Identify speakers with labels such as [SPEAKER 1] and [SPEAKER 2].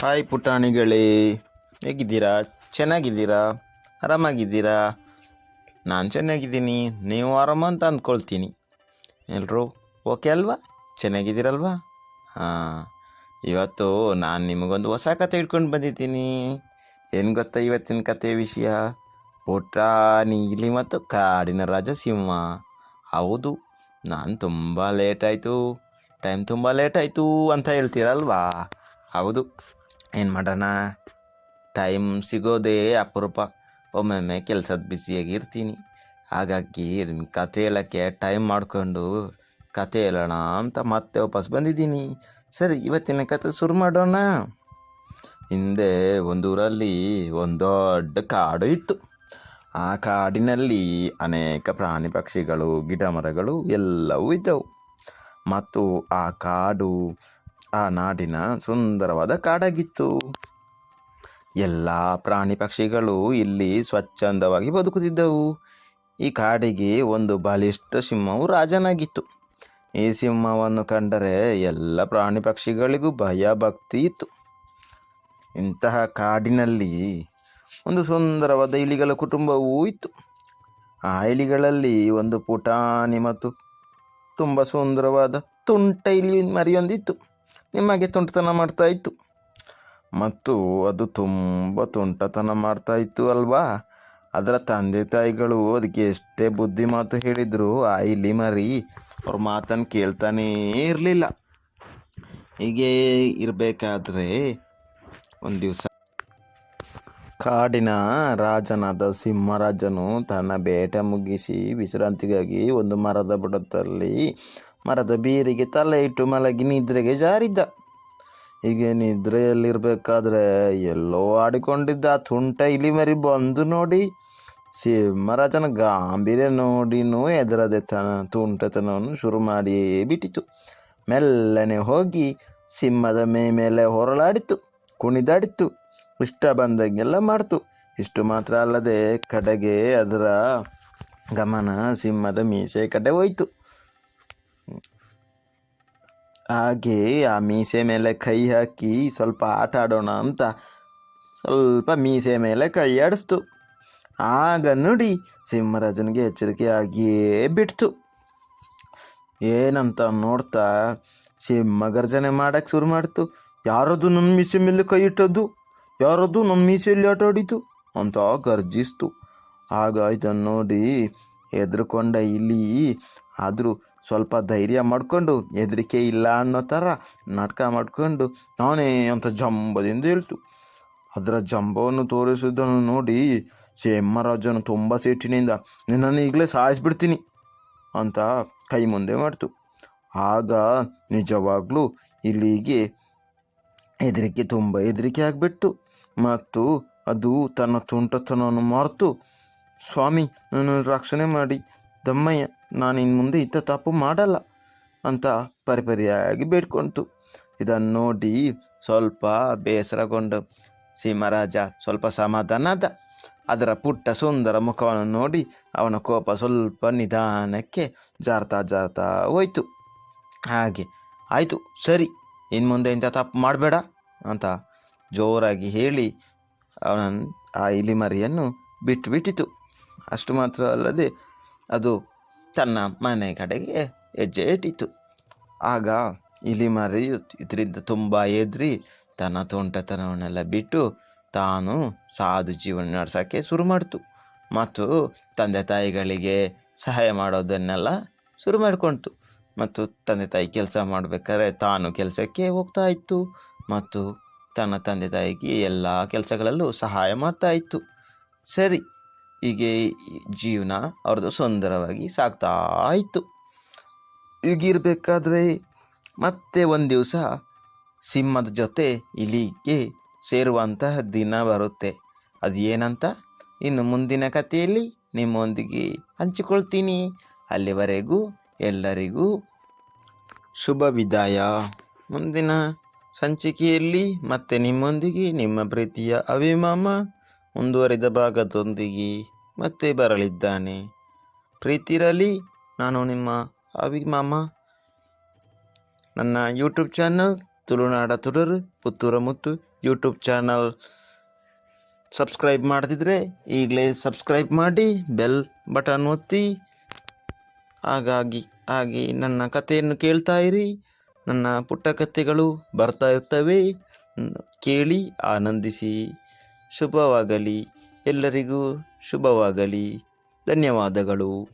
[SPEAKER 1] Hi ಪುಟಾಣಿಗಳೇ. ಹೇಗಿದ್ದೀರಾ? ಚೆನ್ನಾಗಿದ್ದೀರಾ? ಆರಾಮಾಗಿದ್ದೀರಾ? ನಾನು ಚೆನ್ನಾಗಿದ್ದೀನಿ. ನೀವು ಆರಾಮ ಅಂತ ಅಂದ್ಕೊಳ್ತೀನಿ. ಎಲ್ಲರೂ ಓಕೆ ಅಲ್ವಾ? ಚೆನ್ನಾಗಿದ್ದೀರಲ್ವಾ? ಹಾಂ. ಇವತ್ತು ನಾನು ನಿಮಗೊಂದು ಹೊಸ ಕತೆ ಇಟ್ಕೊಂಡು ಬಂದಿದ್ದೀನಿ. ಏನು ಗೊತ್ತಾ ಇವತ್ತಿನ ಕತೆ ವಿಷಯ? ಪುಟಾಣಿ ಇಲಿ ಮತ್ತು ಕಾಡಿನ ರಾಜ ಸಿಂಹ ಹೌದು, ನಾನು ತುಂಬ ಲೇಟ್ ಆಯಿತು. ಟೈಮ್ ತುಂಬ ಲೇಟ್ ಆಯಿತು ಅಂತ ಹೇಳ್ತೀರಲ್ವಾ? ಹೌದು. ಏನು ಮಾಡೋಣ? ಟೈಮ್ ಸಿಗೋದೇ ಅಪರೂಪ. ಒಮ್ಮೊಮ್ಮೆ ಕೆಲಸದ ಬಿಸಿಯಾಗಿ ಇರ್ತೀನಿ. ಹಾಗಾಗಿ ಕತೆ ಹೇಳೋಕ್ಕೆ ಟೈಮ್ ಮಾಡಿಕೊಂಡು ಕತೆ ಹೇಳೋಣ ಅಂತ ಮತ್ತೆ ವಾಪಸ್ ಬಂದಿದ್ದೀನಿ. ಸರಿ, ಇವತ್ತಿನ ಕತೆ ಶುರು ಮಾಡೋಣ. ಹಿಂದೆ ಒಂದೂರಲ್ಲಿ ಒಂದು ದೊಡ್ಡ ಕಾಡು ಇತ್ತು. ಆ ಕಾಡಿನಲ್ಲಿ ಅನೇಕ ಪ್ರಾಣಿ ಪಕ್ಷಿಗಳು ಗಿಡ ಮರಗಳು ಎಲ್ಲವೂ ಇದ್ದವು. ಮತ್ತು ಆ ಕಾಡು ಆ ನಾಡಿನ ಸುಂದರವಾದ ಕಾಡಾಗಿತ್ತು. ಎಲ್ಲ ಪ್ರಾಣಿ ಪಕ್ಷಿಗಳು ಇಲ್ಲಿ ಸ್ವಚ್ಛಂದವಾಗಿ ಬದುಕುತ್ತಿದ್ದವು. ಈ ಕಾಡಿಗೆ ಒಂದು ಬಲಿಷ್ಠ ಸಿಂಹವು ರಾಜನಾಗಿತ್ತು. ಈ ಸಿಂಹವನ್ನು ಕಂಡರೆ ಎಲ್ಲ ಪ್ರಾಣಿ ಪಕ್ಷಿಗಳಿಗೂ ಭಯ ಭಕ್ತಿ ಇತ್ತು. ಇಂತಹ ಕಾಡಿನಲ್ಲಿ ಒಂದು ಸುಂದರವಾದ ಇಲಿಗಳ ಕುಟುಂಬವೂ ಇತ್ತು. ಆ ಇಲಿಗಳಲ್ಲಿ ಒಂದು ಪುಟಾಣಿ ಮತ್ತು ತುಂಬ ಸುಂದರವಾದ ತುಂಟ ಇಲಿ ಮರಿಯೊಂದಿತ್ತು. ನಿಮಗೆ ತುಂಟತನ ಮಾಡ್ತಾ ಇತ್ತು. ಮತ್ತು ಅದು ತುಂಬ ತುಂಟತನ ಮಾಡ್ತಾ ಇತ್ತು ಅಲ್ವಾ? ಅದರ ತಂದೆ ತಾಯಿಗಳು ಅದಕ್ಕೆ ಎಷ್ಟೇ ಬುದ್ಧಿ ಮಾತು ಹೇಳಿದ್ರು, ಆ, ಇಲ್ಲಿ ಮರಿ, ಅವ್ರ ಮಾತನ್ನು ಕೇಳ್ತಾನೇ ಇರಲಿಲ್ಲ. ಹೀಗೆ ಇರಬೇಕಾದ್ರೆ ಒಂದು ದಿವಸ ಕಾಡಿನ ರಾಜನಾದ ಸಿಂಹರಾಜನು ತನ್ನ ಬೇಟೆ ಮುಗಿಸಿ, ವಿಶ್ರಾಂತಿಗಾಗಿ ಒಂದು ಮರದ ಬುಡದಲ್ಲಿ ಮರದ ಬೀರಿಗೆ ತಲೆ ಇಟ್ಟು ಮಲಗಿ ನಿದ್ರೆಗೆ ಜಾರಿದ್ದ. ಹೀಗೆ ನಿದ್ರೆಯಲ್ಲಿರಬೇಕಾದ್ರೆ ಎಲ್ಲೋ ಆಡಿಕೊಂಡಿದ್ದ ಆ ತುಂಟ ಇಲಿ ಮರಿ ಬಂದು ನೋಡಿ ಸಿಂಹರಾಜನ ಗಾಂಭೀರ್ಯ ನೋಡಿನೂ ಎದರದೆ ತನ ತುಂಟತನವನ್ನು ಶುರು ಮಾಡಿಯೇ ಬಿಟ್ಟಿತು. ಮೆಲ್ಲನೆ ಹೋಗಿ ಸಿಂಹದ ಮೇ ಮೇಲೆ ಹೊರಳಾಡಿತು ಕುಣಿದಾಡಿತು ಇಷ್ಟ ಬಂದಂಗೆಲ್ಲ ಮಾಡ್ತು. ಇಷ್ಟು ಮಾತ್ರ ಅಲ್ಲದೆ ಕಡೆಗೆ ಅದರ ಗಮನ ಸಿಂಹದ ಮೀಸೆ ಕಡೆ ಹೋಯ್ತು. ಹಾಗೆ ಆ ಮೀಸೆ ಮೇಲೆ ಕೈ ಹಾಕಿ ಸ್ವಲ್ಪ ಆಟ ಆಡೋಣ ಅಂತ ಸ್ವಲ್ಪ ಮೀಸೆ ಮೇಲೆ ಕೈ ಆಡಿಸ್ತು. ಆಗ ನೋಡಿ ಸಿಂಹರಾಜನಿಗೆ ಎಚ್ಚರಿಕೆ ಆಗಿಯೇ ಬಿಡ್ತು. ಏನಂತ ನೋಡ್ತಾ ಸಿಂಹ ಗರ್ಜನೆ ಮಾಡಕ್ಕೆ ಶುರು ಮಾಡ್ತು. ಯಾರದು ನನ್ನ ಮೀಸೆ ಮೇಲೆ ಕೈ ಇಟ್ಟದ್ದು? ಯಾರದು ನನ್ನ ಮೀಸೆಯಲ್ಲಿ ಆಟ ಆಡಿತು ಅಂತ ಗರ್ಜಿಸ್ತು. ಆಗ ಇದನ್ನು ನೋಡಿ ಹೆದರ್ಕೊಂಡ ಇಲ್ಲಿ ಆದರೂ ಸ್ವಲ್ಪ ಧೈರ್ಯ ಮಾಡಿಕೊಂಡು ಹೆದರಿಕೆ ಇಲ್ಲ ಅನ್ನೋ ಥರ ನಾಟಕ ಮಾಡಿಕೊಂಡು ನಾನೇ ಅಂತ ಜಂಬದಿಂದ ಹೇಳ್ತು ಅದರ ಜಂಬವನ್ನು ತೋರಿಸಿದ್ದನ್ನು ನೋಡಿ ಸಿಂಹರಾಜನು ತುಂಬ ಸಿಟ್ಟಿನಿಂದ ನಿನ್ನನ್ನು ಈಗಲೇ ಸಾಯಿಸ್ಬಿಡ್ತೀನಿ ಅಂತ ಕೈ ಮುಂದೆ ಮಾಡ್ತು. ಆಗ ನಿಜವಾಗ್ಲೂ ಇಲ್ಲಿಗೆ ಹೆದರಿಕೆ, ತುಂಬ ಹೆದರಿಕೆ ಆಗಿಬಿಡ್ತು. ಮತ್ತು ಅದು ತನ್ನ ತುಂಟತನವನ್ನು ಮರೆತು. ಸ್ವಾಮಿ ನನ್ನನ್ನು ರಕ್ಷಣೆ ಮಾಡಿ, ದಮ್ಮಯ್ಯ, ನಾನು ಇನ್ನು ಮುಂದೆ ಇಂಥ ತಪ್ಪು ಮಾಡಲ್ಲ ಅಂತ ಪರಿಪರಿಯಾಗಿ ಬೇಡ್ಕೊಂತು. ಇದನ್ನು ನೋಡಿ ಸ್ವಲ್ಪ ಬೇಸರಗೊಂಡು. ಸಿಂಹರಾಜ ಸ್ವಲ್ಪ ಸಮಾಧಾನ ಆದ ಅದರ ಪುಟ್ಟ ಸುಂದರ ಮುಖವನ್ನು ನೋಡಿ ಅವನ ಕೋಪ ಸ್ವಲ್ಪ ನಿಧಾನಕ್ಕೆ ಜಾರ್ತಾ ಜಾರ್ತಾ ಹೋಯ್ತು. ಹಾಗೆ, ಆಯಿತು, ಸರಿ ಇನ್ನು ಮುಂದೆ ಇಂಥ ತಪ್ಪು ಮಾಡಬೇಡ ಅಂತ ಜೋರಾಗಿ ಹೇಳಿ ಅವನ ಆ ಇಲಿಮರಿಯನ್ನು ಬಿಟ್ಟು ಬಿಟ್ಟಿತು ಅಷ್ಟು ಮಾತ್ರ ಅಲ್ಲದೆ ಅದು ತನ್ನ ಮನೆ ಕಡೆಗೆ ಹೆಜ್ಜೆ ಇಟ್ಟಿತು. ಆಗ ಇಲಿಮರಿಯು ಇದರಿಂದ ತುಂಬ ಎದ್ರಿ ತನ್ನ ತೋಂಟತನವನ್ನೆಲ್ಲ ಬಿಟ್ಟು ತಾನು ಸಾಧು ಜೀವನ ನಡೆಸೋಕ್ಕೆ ಶುರು ಮಾಡಿತು. ಮತ್ತು ತಂದೆ ತಾಯಿಗಳಿಗೆ ಸಹಾಯ ಮಾಡೋದನ್ನೆಲ್ಲ ಶುರು ಮಾಡಿಕೊಳ್ತು ಮತ್ತು ತಂದೆ ತಾಯಿ ಕೆಲಸ ಮಾಡಬೇಕಾದ್ರೆ ತಾನು ಕೆಲಸಕ್ಕೆ ಹೋಗ್ತಾ ಇತ್ತು. ಮತ್ತು ತನ್ನ ತಂದೆ ತಾಯಿಗೆ ಎಲ್ಲ ಕೆಲಸಗಳಲ್ಲೂ ಸಹಾಯ ಮಾಡ್ತಾ ಇತ್ತು. ಸರಿ ಹೀಗೆ ಜೀವನ ಅವ್ರದ್ದು ಸುಂದರವಾಗಿ ಸಾಗ್ತಾ ಇತ್ತು. ಹೀಗಿರಬೇಕಾದ್ರೆ ಮತ್ತೆ ಒಂದು ದಿವಸ ಸಿಂಹದ ಜೊತೆ ಇಲಿಗೆ ಸೇರುವಂತಹ ದಿನ ಬರುತ್ತೆ. ಅದು ಏನಂತ ಇನ್ನು ಮುಂದಿನ ಕಥೆಯಲ್ಲಿ ನಿಮ್ಮೊಂದಿಗೆ ಹಂಚಿಕೊಳ್ತೀನಿ. ಅಲ್ಲಿವರೆಗೂ ಎಲ್ಲರಿಗೂ ಶುಭ ವಿದಾಯ. ಮುಂದಿನ ಸಂಚಿಕೆಯಲ್ಲಿ ಮತ್ತೆ ನಿಮ್ಮೊಂದಿಗೆ ನಿಮ್ಮ ಪ್ರೀತಿಯ ಅವಿಮಾಮ ಮುಂದುವರಿದ ಭಾಗದೊಂದಿಗೆ ಮತ್ತೆ ಬರಲಿದ್ದಾನೆ. ಪ್ರೀತಿರಲಿ, ನಾನು ನಿಮ್ಮ ಅವಿಮಾಮ ನನ್ನ YouTube channel Tulunada Tudaru, Puttura Muttu YouTube channel subscribe ಮಾಡದಿದ್ದರೆ ಈಗಲೇ ಸಬ್ಸ್ಕ್ರೈಬ್ ಮಾಡಿ ಬೆಲ್ ಬಟನ್ ಒತ್ತಿ. ಹಾಗಾಗಿ, ಹಾಗೆ ನನ್ನ ಕಥೆಯನ್ನು ಕೇಳ್ತಾ ಇರಿ. ನನ್ನ ಪುಟ್ಟ ಕಥೆಗಳು ಬರ್ತಾ ಇರ್ತವೆ. ಕೇಳಿ, ಆನಂದಿಸಿ. ಶುಭವಾಗಲಿ. ಎಲ್ಲರಿಗೂ ಶುಭವಾಗಲಿ. ಧನ್ಯವಾದಗಳು.